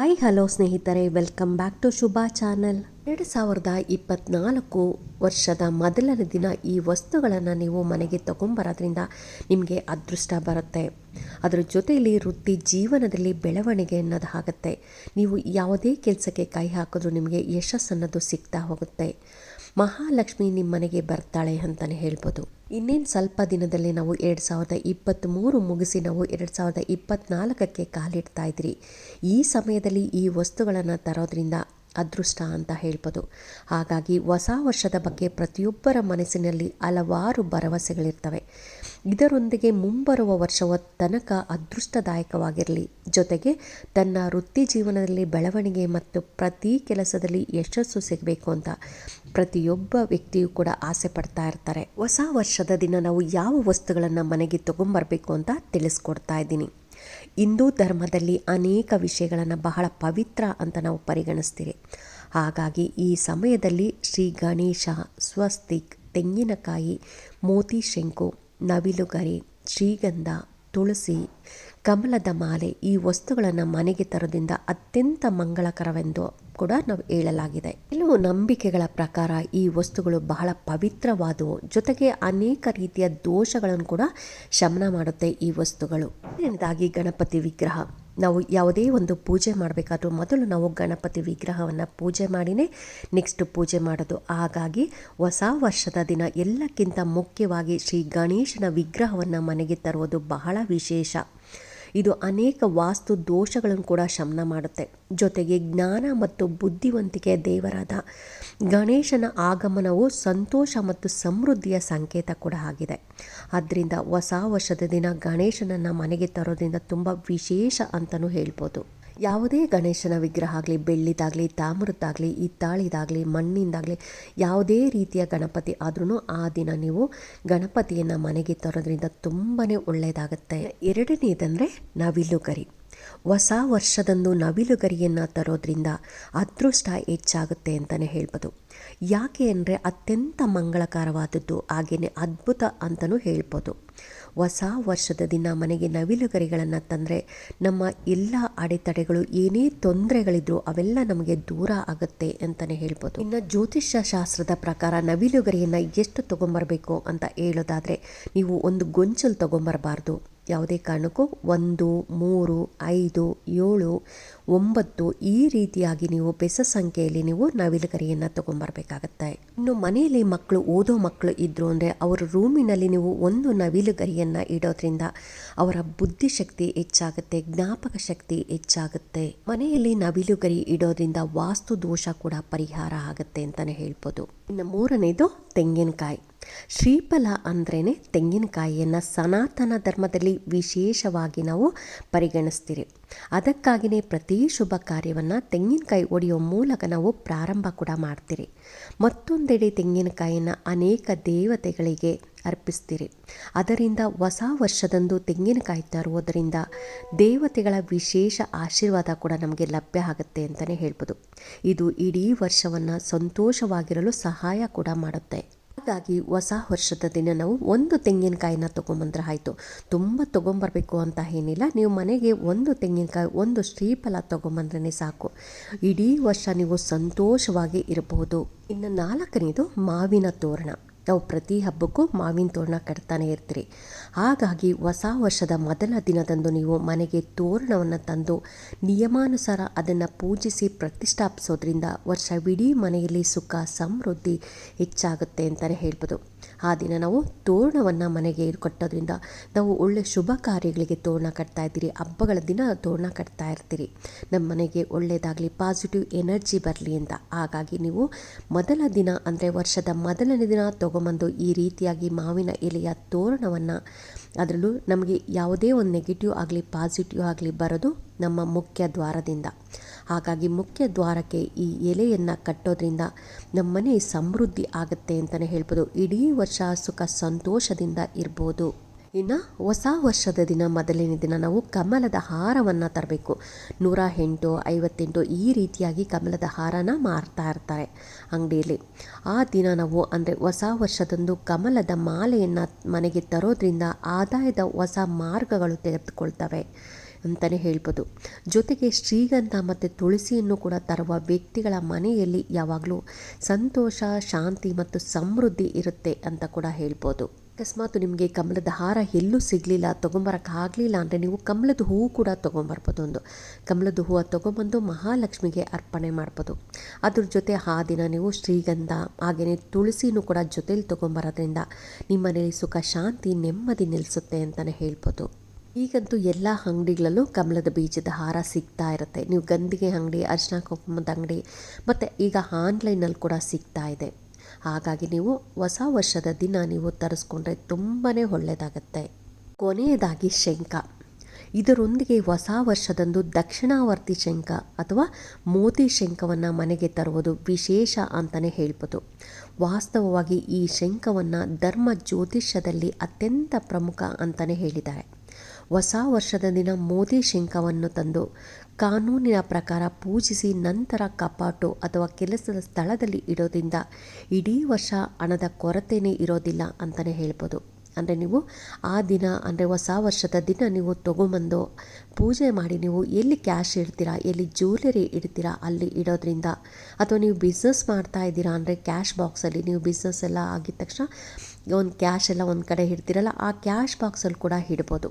Hi, hello ಸ್ನೇಹಿತರೆ, welcome back to Shubha channel. ಎರಡು ಸಾವಿರದ ಇಪ್ಪತ್ನಾಲ್ಕು ವರ್ಷದ ಮೊದಲನೇ ದಿನ ಈ ವಸ್ತುಗಳನ್ನು ನೀವು ಮನೆಗೆ ತಗೊಂಬರೋದ್ರಿಂದ ನಿಮಗೆ ಅದೃಷ್ಟ ಬರುತ್ತೆ. ಅದರ ಜೊತೆಯಲ್ಲಿ ವೃತ್ತಿ ಜೀವನದಲ್ಲಿ ಬೆಳವಣಿಗೆ ಅನ್ನೋದು ಆಗುತ್ತೆ. ನೀವು ಯಾವುದೇ ಕೆಲಸಕ್ಕೆ ಕೈ ಹಾಕಿದ್ರೂ ನಿಮಗೆ ಯಶಸ್ಸನ್ನೋದು ಸಿಗ್ತಾ ಹೋಗುತ್ತೆ. ಮಹಾಲಕ್ಷ್ಮಿ ನಿಮ್ಮ ಮನೆಗೆ ಬರ್ತಾಳೆ ಅಂತಲೇ ಹೇಳ್ಬೋದು. ಇನ್ನೇನು ಸ್ವಲ್ಪ ದಿನದಲ್ಲಿ ನಾವು ಎರಡು ಸಾವಿರದ ಇಪ್ಪತ್ತ್ಮೂರು ಮುಗಿಸಿ ನಾವು ಎರಡು ಸಾವಿರದ ಇಪ್ಪತ್ತ್ನಾಲ್ಕಕ್ಕೆ ಕಾಲಿಡ್ತಾ ಇದ್ರಿ. ಈ ಸಮಯದಲ್ಲಿ ಈ ವಸ್ತುಗಳನ್ನು ತರೋದ್ರಿಂದ ಅದೃಷ್ಟ ಅಂತ ಹೇಳ್ಬೋದು. ಹಾಗಾಗಿ ಹೊಸ ವರ್ಷದ ಬಗ್ಗೆ ಪ್ರತಿಯೊಬ್ಬರ ಮನಸ್ಸಿನಲ್ಲಿ ಹಲವಾರು ಭರವಸೆಗಳಿರ್ತವೆ. ಇದರೊಂದಿಗೆ ಮುಂಬರುವ ವರ್ಷವ ತನಕ ಅದೃಷ್ಟದಾಯಕವಾಗಿರಲಿ. ಜೊತೆಗೆ ತನ್ನ ವೃತ್ತಿ ಜೀವನದಲ್ಲಿ ಬೆಳವಣಿಗೆ ಮತ್ತು ಪ್ರತಿ ಕೆಲಸದಲ್ಲಿ ಯಶಸ್ಸು ಸಿಗಬೇಕು ಅಂತ ಪ್ರತಿಯೊಬ್ಬ ವ್ಯಕ್ತಿಯು ಕೂಡ ಆಸೆ ಪಡ್ತಾ ಇರ್ತಾರೆ. ಹೊಸ ವರ್ಷದ ದಿನ ನಾವು ಯಾವ ವಸ್ತುಗಳನ್ನು ಮನೆಗೆ ತಗೊಂಬರ್ಬೇಕು ಅಂತ ತಿಳಿಸ್ಕೊಡ್ತಾ ಇದ್ದೀನಿ. ಹಿಂದೂ ಧರ್ಮದಲ್ಲಿ ಅನೇಕ ವಿಷಯಗಳನ್ನು ಬಹಳ ಪವಿತ್ರ ಅಂತ ನಾವು ಪರಿಗಣಿಸ್ತೀರಿ. ಹಾಗಾಗಿ ಈ ಸಮಯದಲ್ಲಿ ಶ್ರೀ ಗಣೇಶ, ಸ್ವಸ್ತಿಕ್, ತೆಂಗಿನಕಾಯಿ ಮೋತಿ ಶಂಕು ನವಿಲುಗರಿ, ಶ್ರೀಗಂಧ, ತುಳಸಿ, ಕಮಲದ ಮಾಲೆ ಈ ವಸ್ತುಗಳನ್ನು ಮನೆಗೆ ತರೋದ್ರಿಂದ ಅತ್ಯಂತ ಮಂಗಳಕರವೆಂದು ಕೂಡ ನಾವು ಹೇಳಲಾಗಿದೆ. ಕೆಲವು ನಂಬಿಕೆಗಳ ಪ್ರಕಾರ ಈ ವಸ್ತುಗಳು ಬಹಳ ಪವಿತ್ರವಾದವು. ಜೊತೆಗೆ ಅನೇಕ ರೀತಿಯ ದೋಷಗಳನ್ನು ಕೂಡ ಶಮನ ಮಾಡುತ್ತೆ ಈ ವಸ್ತುಗಳು. ಎರಡನೇದಾಗಿ ಗಣಪತಿ ವಿಗ್ರಹ. ನಾವು ಯಾವುದೇ ಒಂದು ಪೂಜೆ ಮಾಡಬೇಕಾದ್ರೂ ಮೊದಲು ನಾವು ಗಣಪತಿ ವಿಗ್ರಹವನ್ನು ಪೂಜೆ ಮಾಡಿನೇ ನೆಕ್ಸ್ಟ್ ಪೂಜೆ ಮಾಡೋದು. ಹಾಗಾಗಿ ಹೊಸ ವರ್ಷದ ದಿನ ಎಲ್ಲಕ್ಕಿಂತ ಮುಖ್ಯವಾಗಿ ಶ್ರೀ ಗಣೇಶನ ವಿಗ್ರಹವನ್ನು ಮನೆಗೆ ತರುವುದು ಬಹಳ ವಿಶೇಷ. ಇದು ಅನೇಕ ವಾಸ್ತು ದೋಷಗಳನ್ನು ಕೂಡ ಶಮನ ಮಾಡುತ್ತೆ. ಜೊತೆಗೆ ಜ್ಞಾನ ಮತ್ತು ಬುದ್ಧಿವಂತಿಕೆಯ ದೇವರಾದ ಗಣೇಶನ ಆಗಮನವು ಸಂತೋಷ ಮತ್ತು ಸಮೃದ್ಧಿಯ ಸಂಕೇತ ಕೂಡ ಆಗಿದೆ. ಆದ್ದರಿಂದ ಹೊಸ ವರ್ಷದ ದಿನ ಗಣೇಶನನ್ನು ಮನೆಗೆ ತರೋದ್ರಿಂದ ತುಂಬ ವಿಶೇಷ ಅಂತಲೂ ಹೇಳ್ಬೋದು. ಯಾವುದೇ ಗಣೇಶನ ವಿಗ್ರಹ ಆಗಲಿ, ಬೆಳ್ಳಿದಾಗಲಿ, ತಾಮ್ರದ್ದಾಗಲಿ ಹಿತ್ತಾಳಿದಾಗಲಿ ಮಣ್ಣಿಂದಾಗಲಿ, ಯಾವುದೇ ರೀತಿಯ ಗಣಪತಿ ಆದ್ರೂ ಆ ದಿನ ನೀವು ಗಣಪತಿಯನ್ನು ಮನೆಗೆ ತರೋದ್ರಿಂದ ತುಂಬಾ ಒಳ್ಳೆಯದಾಗುತ್ತೆ ಎರಡನೇದಂದರೆ ನವಿಲುಗರಿ ಹೊಸ ವರ್ಷದಂದು ನವಿಲುಗರಿಯನ್ನು ತರೋದ್ರಿಂದ ಅದೃಷ್ಟ ಹೆಚ್ಚಾಗುತ್ತೆ ಅಂತಲೇ ಹೇಳ್ಬೋದು. ಯಾಕೆ ಅಂದರೆ ಅತ್ಯಂತ ಮಂಗಳಕರವಾದದ್ದು ಹಾಗೆಯೇ ಅದ್ಭುತ ಅಂತಲೂ ಹೇಳ್ಬೋದು. ಹೊಸ ವರ್ಷದ ದಿನ ಮನೆಗೆ ನವಿಲುಗರಿಗಳನ್ನು ತಂದರೆ ನಮ್ಮ ಎಲ್ಲ ಅಡೆತಡೆಗಳು ಏನೇ ತೊಂದರೆಗಳಿದ್ರು ಅವೆಲ್ಲ ನಮಗೆ ದೂರ ಆಗುತ್ತೆ ಅಂತಲೇ ಹೇಳ್ಬೋದು. ಇನ್ನು ಜ್ಯೋತಿಷ್ಯ ಶಾಸ್ತ್ರದ ಪ್ರಕಾರ ನವಿಲುಗರಿಯನ್ನು ಎಷ್ಟು ತೊಗೊಂಬರಬೇಕು ಅಂತ ಹೇಳೋದಾದರೆ ನೀವು ಒಂದು ಗೊಂಚಲು ತೊಗೊಂಬರಬಾರ್ದು. ಯಾವುದೇ ಕಾರಣಕ್ಕೂ ಒಂದು, ಮೂರು, ಐದು, ಏಳು, ಒಂಬತ್ತು ಈ ರೀತಿಯಾಗಿ ನೀವು ಬೆಸ ಸಂಖ್ಯೆಯಲ್ಲಿ ನೀವು ನವಿಲುಗರಿಯನ್ನು ತೊಗೊಂಬರ್ಬೇಕಾಗತ್ತೆ. ಇನ್ನು ಮನೆಯಲ್ಲಿ ಮಕ್ಕಳು, ಓದೋ ಮಕ್ಕಳು ಇದ್ದರು ಅಂದರೆ ಅವರ ರೂಮಿನಲ್ಲಿ ನೀವು ಒಂದು ನವಿಲು ಗರಿಯನ್ನು ಇಡೋದ್ರಿಂದ ಅವರ ಬುದ್ಧಿಶಕ್ತಿ ಹೆಚ್ಚಾಗುತ್ತೆ, ಜ್ಞಾಪಕ ಶಕ್ತಿ ಹೆಚ್ಚಾಗುತ್ತೆ. ಮನೆಯಲ್ಲಿ ನವಿಲುಗರಿ ಇಡೋದ್ರಿಂದ ವಾಸ್ತು ದೋಷ ಕೂಡ ಪರಿಹಾರ ಆಗುತ್ತೆ ಅಂತಲೇ ಹೇಳ್ಬೋದು. ಇನ್ನು ಮೂರನೇದು ತೆಂಗಿನಕಾಯಿ. ಶ್ರೀಫಲ ಅಂದ್ರೇ ತೆಂಗಿನಕಾಯಿಯನ್ನು ಸನಾತನ ಧರ್ಮದಲ್ಲಿ ವಿಶೇಷವಾಗಿ ನಾವು ಪರಿಗಣಿಸ್ತೀರಿ. ಅದಕ್ಕಾಗಿಯೇ ಪ್ರತಿ ಶುಭ ಕಾರ್ಯವನ್ನು ತೆಂಗಿನಕಾಯಿ ಒಡೆಯೋ ಮೂಲಕ ನಾವು ಪ್ರಾರಂಭ ಕೂಡ ಮಾಡ್ತೀರಿ. ಮತ್ತೊಂದೆಡೆ ತೆಂಗಿನಕಾಯಿಯನ್ನು ಅನೇಕ ದೇವತೆಗಳಿಗೆ ಅರ್ಪಿಸ್ತೀರಿ. ಅದರಿಂದ ಹೊಸ ವರ್ಷದಂದು ತೆಂಗಿನಕಾಯಿ ತರುವುದರಿಂದ ದೇವತೆಗಳ ವಿಶೇಷ ಆಶೀರ್ವಾದ ಕೂಡ ನಮಗೆ ಲಭ್ಯ ಆಗುತ್ತೆ ಅಂತಲೇ ಹೇಳ್ಬೋದು. ಇದು ಇಡೀ ವರ್ಷವನ್ನು ಸಂತೋಷವಾಗಿರಲು ಸಹಾಯ ಕೂಡ ಮಾಡುತ್ತೆ. ಹಾಗಾಗಿ ಹೊಸ ವರ್ಷದ ದಿನ ನಾವು ಒಂದು ತೆಂಗಿನಕಾಯಿನ ತೊಗೊಂಬಂದ್ರೆ ಆಯಿತು. ತುಂಬ ತೊಗೊಂಬರ್ಬೇಕು ಅಂತ ಏನಿಲ್ಲ. ನೀವು ಮನೆಗೆ ಒಂದು ತೆಂಗಿನಕಾಯಿ, ಒಂದು ಶ್ರೀಫಲ ತೊಗೊಂಬಂದ್ರೆ ಸಾಕು. ಇಡೀ ವರ್ಷ ನೀವು ಸಂತೋಷವಾಗಿ ಇರಬಹುದು. ಇನ್ನು ನಾಲ್ಕನೇದು ಮಾವಿನ ತೋರಣ. ನಾವು ಪ್ರತಿ ಹಬ್ಬಕ್ಕೂ ಮಾವಿನ ತೋರಣ ಕಟ್ತಾನೆ ಇರ್ತೀರಿ. ಹಾಗಾಗಿ ಹೊಸ ವರ್ಷದ ಮೊದಲ ದಿನದಂದು ನೀವು ಮನೆಗೆ ತೋರಣವನ್ನು ತಂದು ನಿಯಮಾನುಸಾರ ಅದನ್ನು ಪೂಜಿಸಿ ಪ್ರತಿಷ್ಠಾಪಿಸೋದ್ರಿಂದ ವರ್ಷವಿಡೀ ಮನೆಯಲ್ಲಿ ಸುಖ, ಸಮೃದ್ಧಿ ಹೆಚ್ಚಾಗುತ್ತೆ ಅಂತಲೇ ಹೇಳ್ಬೋದು. ಆ ದಿನ ನಾವು ತೋರಣವನ್ನು ಮನೆಗೆ ಕಟ್ಟೋದ್ರಿಂದ ನಾವು ಒಳ್ಳೆ ಶುಭ ಕಾರ್ಯಗಳಿಗೆ ತೋರಣ ಕಟ್ತಾ ಇದ್ದೀರಿ, ಹಬ್ಬಗಳ ದಿನ ತೋರಣ ಕಟ್ತಾ ಇರ್ತೀರಿ. ನಮ್ಮ ಮನೆಗೆ ಒಳ್ಳೆಯದಾಗಲಿ ಪಾಸಿಟಿವ್ ಎನರ್ಜಿ ಬರಲಿ ಅಂತ. ಹಾಗಾಗಿ ನೀವು ಮೊದಲ ದಿನ ಅಂದರೆ ವರ್ಷದ ಮೊದಲನೇ ದಿನ ತೊಗೊಂಬಂದು ಈ ರೀತಿಯಾಗಿ ಮಾವಿನ ಎಲೆಯ ತೋರಣವನ್ನು, ಅದರಲ್ಲೂ ನಮಗೆ ಯಾವುದೇ ಒಂದು ನೆಗೆಟಿವ್ ಆಗಲಿ ಪಾಸಿಟಿವ್ ಆಗಲಿ ಬರೋದು ನಮ್ಮ ಮುಖ್ಯ ದ್ವಾರದಿಂದ. ಹಾಗಾಗಿ ಮುಖ್ಯ ದ್ವಾರಕ್ಕೆ ಈ ಎಲೆಯನ್ನು ಕಟ್ಟೋದ್ರಿಂದ ನಮ್ಮ ಮನೆ ಸಮೃದ್ಧಿ ಆಗುತ್ತೆ ಅಂತಲೇ ಹೇಳ್ಬೋದು. ಇಡೀ ವರ್ಷ ಸುಖ ಸಂತೋಷದಿಂದ ಇರ್ಬೋದು. ಇನ್ನು ಹೊಸ ವರ್ಷದ ದಿನ, ಮೊದಲನೇ ದಿನ ನಾವು ಕಮಲದ ಹಾರವನ್ನು ತರಬೇಕು. ನೂರ ಎಂಟು, ಐವತ್ತೆಂಟು ಈ ರೀತಿಯಾಗಿ ಕಮಲದ ಹಾರನ ಮಾರ್ತಾ ಇರ್ತಾರೆ ಅಂಗಡಿಯಲ್ಲಿ. ಆ ದಿನ ನಾವು ಅಂದರೆ ಹೊಸ ವರ್ಷದಂದು ಕಮಲದ ಮಾಲೆಯನ್ನು ಮನೆಗೆ ತರೋದ್ರಿಂದ ಆದಾಯದ ಹೊಸ ಮಾರ್ಗಗಳು ತೆಗೆದುಕೊಳ್ತವೆ. ಅಂತಲೇ ಹೇಳ್ಬೋದು. ಜೊತೆಗೆ ಶ್ರೀಗಂಧ ಮತ್ತು ತುಳಸಿಯನ್ನು ಕೂಡ ತರುವ ವ್ಯಕ್ತಿಗಳ ಮನೆಯಲ್ಲಿ ಯಾವಾಗಲೂ ಸಂತೋಷ, ಶಾಂತಿ ಮತ್ತು ಸಮೃದ್ಧಿ ಇರುತ್ತೆ ಅಂತ ಕೂಡ ಹೇಳ್ಬೋದು. ಅಕಸ್ಮಾತ್ ನಿಮಗೆ ಕಮಲದ ಹಾರ ಎಲ್ಲೂ ಸಿಗಲಿಲ್ಲ ತೊಗೊಂಬರೋಕ್ಕಾಗಲಿಲ್ಲ ಅಂದರೆ ನೀವು ಕಮಲದ ಹೂವು ಕೂಡ ತೊಗೊಂಬರ್ಬೋದು ಒಂದು. ಕಮಲದ ಹೂವು ತೊಗೊಂಬಂದು ಮಹಾಲಕ್ಷ್ಮಿಗೆ ಅರ್ಪಣೆ ಮಾಡ್ಬೋದು. ಅದ್ರ ಜೊತೆ ಆ ದಿನ ನೀವು ಶ್ರೀಗಂಧ, ಹಾಗೆಯೇ ತುಳಸಿನೂ ಕೂಡ ಜೊತೇಲಿ ತೊಗೊಂಬರೋದ್ರಿಂದ ನಿಮ್ಮ ಮನೇಲಿ ಸುಖ, ಶಾಂತಿ, ನೆಮ್ಮದಿ ನಿಲ್ಲಿಸುತ್ತೆ ಅಂತಲೇ ಹೇಳ್ಬೋದು. ಈಗಂತೂ ಎಲ್ಲ ಅಂಗಡಿಗಳಲ್ಲೂ ಕಮಲದ ಬೀಜದ ಹಾರ ಸಿಗ್ತಾ ಇರುತ್ತೆ. ನೀವು ಗಂದಿಗೆ ಅಂಗಡಿ ಅರ್ಶನ ಕುಂಕುಮದ ಅಂಗಡಿ, ಮತ್ತು ಈಗ ಆನ್ಲೈನಲ್ಲಿ ಕೂಡ ಸಿಗ್ತಾ ಇದೆ. ಹಾಗಾಗಿ ನೀವು ಹೊಸ ವರ್ಷದ ದಿನ ನೀವು ತರಿಸ್ಕೊಂಡ್ರೆ ತುಂಬಾ ಒಳ್ಳೆಯದಾಗತ್ತೆ ಕೊನೆಯದಾಗಿ ಶಂಖ ಇದರೊಂದಿಗೆ ಹೊಸ ವರ್ಷದಂದು ದಕ್ಷಿಣಾವರ್ತಿ ಶಂಖ ಅಥವಾ ಮೋತಿ ಶಂಖವನ್ನು ಮನೆಗೆ ತರುವುದು ವಿಶೇಷ ಅಂತಲೇ ಹೇಳ್ಬೋದು. ವಾಸ್ತವವಾಗಿ ಈ ಶಂಖವನ್ನು ಧರ್ಮ ಜ್ಯೋತಿಷ್ಯದಲ್ಲಿ ಅತ್ಯಂತ ಪ್ರಮುಖ ಅಂತಲೇ ಹೇಳಿದ್ದಾರೆ. ಹೊಸ ವರ್ಷದ ದಿನ ಮೋದಿ ಶಂಖವನ್ನು ತಂದು ಕಾನೂನಿನ ಪ್ರಕಾರ ಪೂಜಿಸಿ ನಂತರ ಕಪಾಟು ಅಥವಾ ಕೆಲಸದ ಸ್ಥಳದಲ್ಲಿ ಇಡೋದ್ರಿಂದ ಇಡೀ ವರ್ಷ ಹಣದ ಕೊರತೆಯೇ ಇರೋದಿಲ್ಲ ಅಂತಲೇ ಹೇಳ್ಬೋದು. ಅಂದರೆ ನೀವು ಆ ದಿನ, ಅಂದರೆ ಹೊಸ ವರ್ಷದ ದಿನ ನೀವು ತೊಗೊಂಬಂದು ಪೂಜೆ ಮಾಡಿ ನೀವು ಎಲ್ಲಿ ಕ್ಯಾಶ್ ಇಡ್ತೀರಾ, ಎಲ್ಲಿ ಜ್ಯುವೆಲರಿ ಇಡ್ತೀರಾ, ಅಲ್ಲಿ ಇಡೋದ್ರಿಂದ ಅಥವಾ ನೀವು ಬಿಸ್ನೆಸ್ ಮಾಡ್ತಾ ಇದ್ದೀರಾ, ಅಂದರೆ ಕ್ಯಾಶ್ ಬಾಕ್ಸಲ್ಲಿ ನೀವು ಬಿಸ್ನೆಸ್ ಎಲ್ಲ ಆಗಿದ ತಕ್ಷಣ ಒಂದು ಕ್ಯಾಶ್ ಎಲ್ಲ ಒಂದು ಕಡೆ ಇಡ್ತೀರಲ್ಲ, ಆ ಕ್ಯಾಶ್ ಬಾಕ್ಸಲ್ಲಿ ಕೂಡ ಇಡ್ಬೋದು.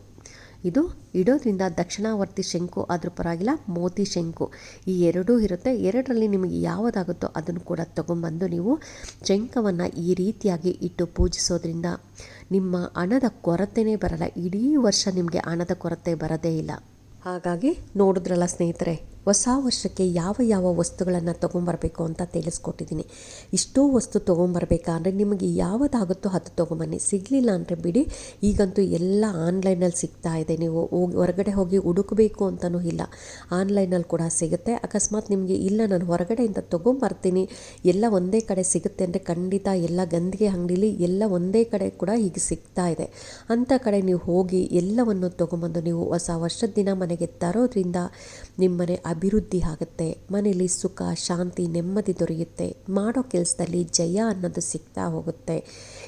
ಇದು ಇಡೋದ್ರಿಂದ ದಕ್ಷಿಣಾವರ್ತಿ ಶಂಕು, ಆದರೂ ಪರವಾಗಿಲ್ಲ, ಮೋತಿ ಶಂಕು. ಈ ಎರಡೂ ಇರುತ್ತೆ. ಎರಡರಲ್ಲಿ ನಿಮಗೆ ಯಾವುದಾಗುತ್ತೋ ಅದನ್ನು ಕೂಡ ತಗೊಂಬಂದು ನೀವು ಶಂಕವನ್ನು ಈ ರೀತಿಯಾಗಿ ಇಟ್ಟು ಪೂಜಿಸೋದ್ರಿಂದ ನಿಮ್ಮ ಹಣದ ಕೊರತೆನೇ ಬರಲ್ಲ. ಇಡೀ ವರ್ಷ ನಿಮಗೆ ಹಣದ ಕೊರತೆ ಬರೋದೇ ಇಲ್ಲ. ಹಾಗಾಗಿ ನೋಡಿದ್ರಲ್ಲ ಸ್ನೇಹಿತರೆ ಹೊಸ ವರ್ಷಕ್ಕೆ ಯಾವ ಯಾವ ವಸ್ತುಗಳನ್ನು ತೊಗೊಂಬರ್ಬೇಕು ಅಂತ ತಿಳಿಸ್ಕೊಟ್ಟಿದ್ದೀನಿ. ಇಷ್ಟೋ ವಸ್ತು ತೊಗೊಂಬರ್ಬೇಕಾದ್ರೆ ನಿಮಗೆ ಯಾವುದಾಗುತ್ತೋ ಅದು ತೊಗೊಂಬನ್ನಿ. ಸಿಗಲಿಲ್ಲ ಅಂದರೆ ಬಿಡಿ. ಈಗಂತೂ ಎಲ್ಲ ಆನ್ಲೈನಲ್ಲಿ ಸಿಗ್ತಾ ಇದೆ. ನೀವು ಹೋಗಿ ಹೊರಗಡೆ ಹೋಗಿ ಹುಡುಕಬೇಕು ಅಂತಲೂ ಇಲ್ಲ. ಆನ್ಲೈನಲ್ಲಿ ಕೂಡ ಸಿಗುತ್ತೆ. ಅಕಸ್ಮಾತ್ ನಿಮಗೆ ಇಲ್ಲ, ನಾನು ಹೊರಗಡೆಯಿಂದ ತೊಗೊಂಬರ್ತೀನಿ. ಎಲ್ಲ ಒಂದೇ ಕಡೆ ಸಿಗುತ್ತೆ ಅಂದರೆ ಖಂಡಿತ ಎಲ್ಲ ಗಂದಿಗೆ ಅಂಗಡಿಲಿ ಎಲ್ಲ ಒಂದೇ ಕಡೆ ಕೂಡ ಈಗ ಸಿಗ್ತಾ ಇದೆ. ಅಂಥ ಕಡೆ ನೀವು ಹೋಗಿ ಎಲ್ಲವನ್ನು ತೊಗೊಂಬಂದು ನೀವು ಹೊಸ ವರ್ಷದ ದಿನ ಮನೆಗೆ ತರೋದ್ರಿಂದ ನಿಮ್ಮನೆ ಅಭಿವೃದ್ಧಿ ಆಗುತ್ತೆ. ಮನೆಯಲ್ಲಿ ಸುಖ, ಶಾಂತಿ, ನೆಮ್ಮದಿ ದೊರೆಯುತ್ತೆ. ಮಾಡೋ ಕೆಲಸದಲ್ಲಿ ಜಯ ಅನ್ನೋದು ಸಿಗ್ತಾ ಹೋಗುತ್ತೆ.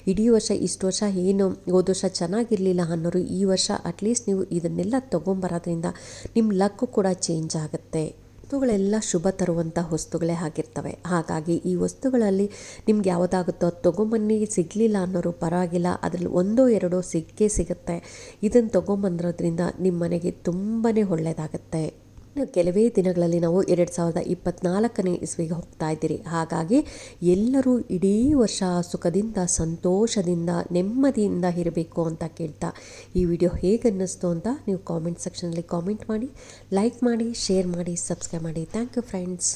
ಇಡೀ ವರ್ಷ ಇಷ್ಟು ವರ್ಷ ಏನು ಹೋದ ವರ್ಷ ಚೆನ್ನಾಗಿರಲಿಲ್ಲ ಅನ್ನೋರು ಈ ವರ್ಷ ಅಟ್ಲೀಸ್ಟ್ ನೀವು ಇದನ್ನೆಲ್ಲ ತೊಗೊಂಬರೋದ್ರಿಂದ ನಿಮ್ಮ ಲಕ್ಕು ಕೂಡ ಚೇಂಜ್ ಆಗುತ್ತೆ. ವಸ್ತುಗಳೆಲ್ಲ ಶುಭ ತರುವಂಥ ವಸ್ತುಗಳೇ ಆಗಿರ್ತವೆ. ಹಾಗಾಗಿ ಈ ವಸ್ತುಗಳಲ್ಲಿ ನಿಮ್ಗೆ ಯಾವುದಾಗುತ್ತೋ ಅದು ತೊಗೊಂಬನ್ನಿ, ಸಿಗಲಿಲ್ಲ ಅನ್ನೋರು ಪರವಾಗಿಲ್ಲ. ಅದರಲ್ಲಿ ಒಂದೋ ಎರಡೋ ಸಿಕ್ಕೇ ಸಿಗುತ್ತೆ. ಇದನ್ನು ತೊಗೊಂಬಂದಿರೋದ್ರಿಂದ ನಿಮ್ಮ ಮನೆಗೆ ತುಂಬಾ ಒಳ್ಳೆಯದಾಗುತ್ತೆ ಕೆಲವೇ ದಿನಗಳಲ್ಲಿ ನಾವು ಎರಡು ಸಾವಿರದ ಇಪ್ಪತ್ತ್ನಾಲ್ಕನೇ ಇಸ್ವಿಗೆ ಹೋಗ್ತಾ ಇದ್ದೀರಿ. ಹಾಗಾಗಿ ಎಲ್ಲರೂ ಇಡೀ ವರ್ಷ ಸುಖದಿಂದ, ಸಂತೋಷದಿಂದ, ನೆಮ್ಮದಿಯಿಂದ ಇರಬೇಕು ಅಂತ ಕೇಳ್ತಾ ಈ ವಿಡಿಯೋ ಹೇಗೆ ಅನ್ನಿಸ್ತು ಅಂತ ನೀವು ಕಾಮೆಂಟ್ ಸೆಕ್ಷನಲ್ಲಿ ಕಾಮೆಂಟ್ ಮಾಡಿ ಲೈಕ್ ಮಾಡಿ ಶೇರ್ ಮಾಡಿ ಸಬ್ಸ್ಕ್ರೈಬ್ ಮಾಡಿ. Thank you friends